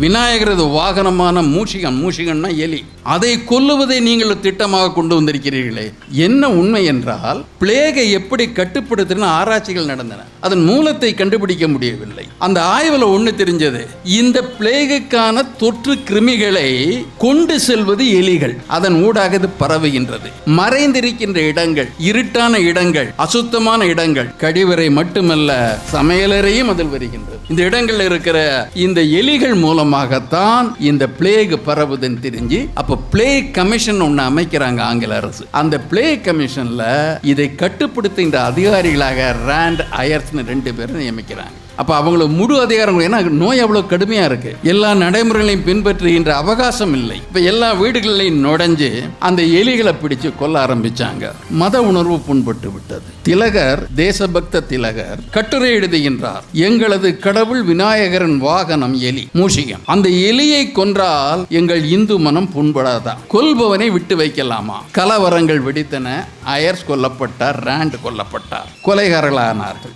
விநாயகரது வாகனமான மூஷிகன் மூஷிகன்னா எலி. அதை கொல்லுவதை நீங்கள் திட்டமாக கொண்டு வந்திருக்கிறீர்களே. என்ன உண்மை என்றால் பிளேகை எப்படி கட்டுப்படுத்தின ஆராய்ச்சிகள் நடந்தன. அதன் மூலத்தை கண்டுபிடிக்க முடியவில்லை. அந்த ஆய்வில் ஒன்று தெரிஞ்சது இந்த பிளேகுக்கான தொற்று கிருமிகளை கொண்டு செல்வது எலிகள். அதன் ஊடாக இது பரவுகின்றது. மறைந்திருக்கின்ற இடங்கள் இருட்டான இடங்கள் அசுத்தமான இடங்கள் கழிவறை மட்டுமல்ல சமையலறையும் அதில் வருகின்றது. இந்த இடங்களில் இருக்கிற இந்த எலிகள் மூலம் மூலமாகத்தான் இந்த பிளேக் பரவுதுன்னு தெரிஞ்சு அப்ப பிளேக் கமிஷன் ஒன்று அமைக்கிறாங்க ஆங்கில அரசு. அந்த பிளேக் கமிஷன்ல இதை கட்டுப்படுத்துகின்ற அதிகாரிகளாக ரேண்ட் அயர்ஸ்னு ரெண்டு பேரும் நியமிக்கிறாங்க. அப்போ அவங்களுக்கு முழு அதிகாரம் ஏன்னா நோய் அவ்வளோ கடுமையாக இருக்கு. எல்லா நடைமுறைகளையும் பின்பற்றுகின்ற அவகாசம் இல்லை. இப்போ எல்லா வீடுகளையும் நுழைஞ்சு அந்த எலிகளை பிடிச்சு கொல்ல ஆரம்பிச்சாங்க. மத உணர்வு புண்பட்டு விட்டது. திலகர் தேசபக்த திலகர் கட்டுரை எழுதுகின்றார். எங்களது கடவுள் விநாயகரின் வாகனம் எலி மூஷிகம். அந்த எலியை கொன்றால் எங்கள் இந்து மனம் புண்படாதா? கொல்பவனை விட்டு வைக்கலாமா? கலவரங்கள் வெடித்தன. அயர்ஸ் கொல்லப்பட்டார் ரேண்ட் கொல்லப்பட்டார். கொலைகாரர்களானார்கள்.